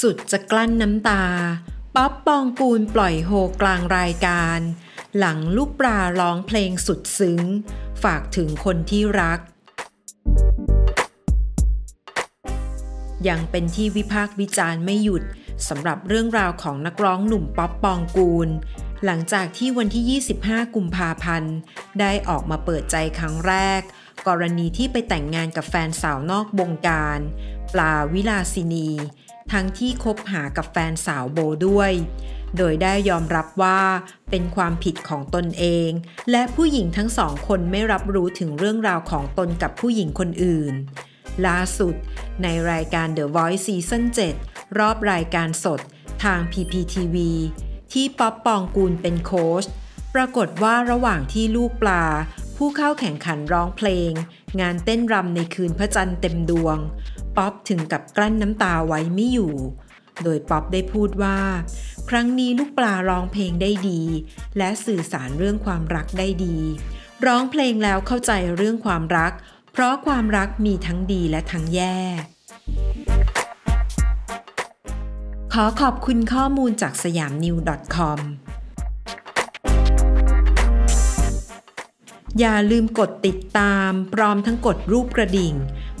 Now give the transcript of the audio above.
สุดจะกลั้นน้ำตา ป๊อปปองกูลปล่อยโฮกลางรายการ หลังลูกปลาร้องเพลงสุดซึ้ง ฝากถึงคนที่รัก ยังเป็นที่วิพากษ์วิจารณ์ไม่หยุดสำหรับเรื่องราวของนักร้องหนุ่มป๊อปปองกูล หลังจากที่วันที่ 25 กุมภาพันธ์ ได้ออกมาเปิดใจครั้งแรก กรณีที่ไปแต่งงานกับแฟนสาวนอกวงการ ปลาวิลาสินี ทั้งที่คบหากับแฟนสาวโบด้วย โดยได้ยอมรับว่าเป็นความผิดของตนเอง และผู้หญิงทั้งสองคนไม่รับรู้ถึงเรื่องราวของตนกับผู้หญิงคนอื่น ล่าสุด ในรายการ The Voice Season 7 รอบรายการสดทาง PPTV ที่ป๊อปปองกูลเป็นโค้ชปรากฏว่าระหว่างที่ลูกปลา ผู้เข้าแข่งขันร้องเพลง งานเต้นรำในคืนพระจันทร์เต็มดวง ป๊อปถึงกับกลั้นน้ำตาไว้ไม่อยู่ โดยป๊อปได้พูดว่า ครั้งนี้ลูกปลาร้องเพลงได้ดี และสื่อสารเรื่องความรักได้ดี ร้องเพลงแล้วเข้าใจเรื่องความรัก เพราะความรักมีทั้งดีและทั้งแย่ ขอขอบคุณข้อมูลจากสยามนิว .com อย่าลืมกดติดตาม พร้อมทั้งกดรูปกระดิ่ง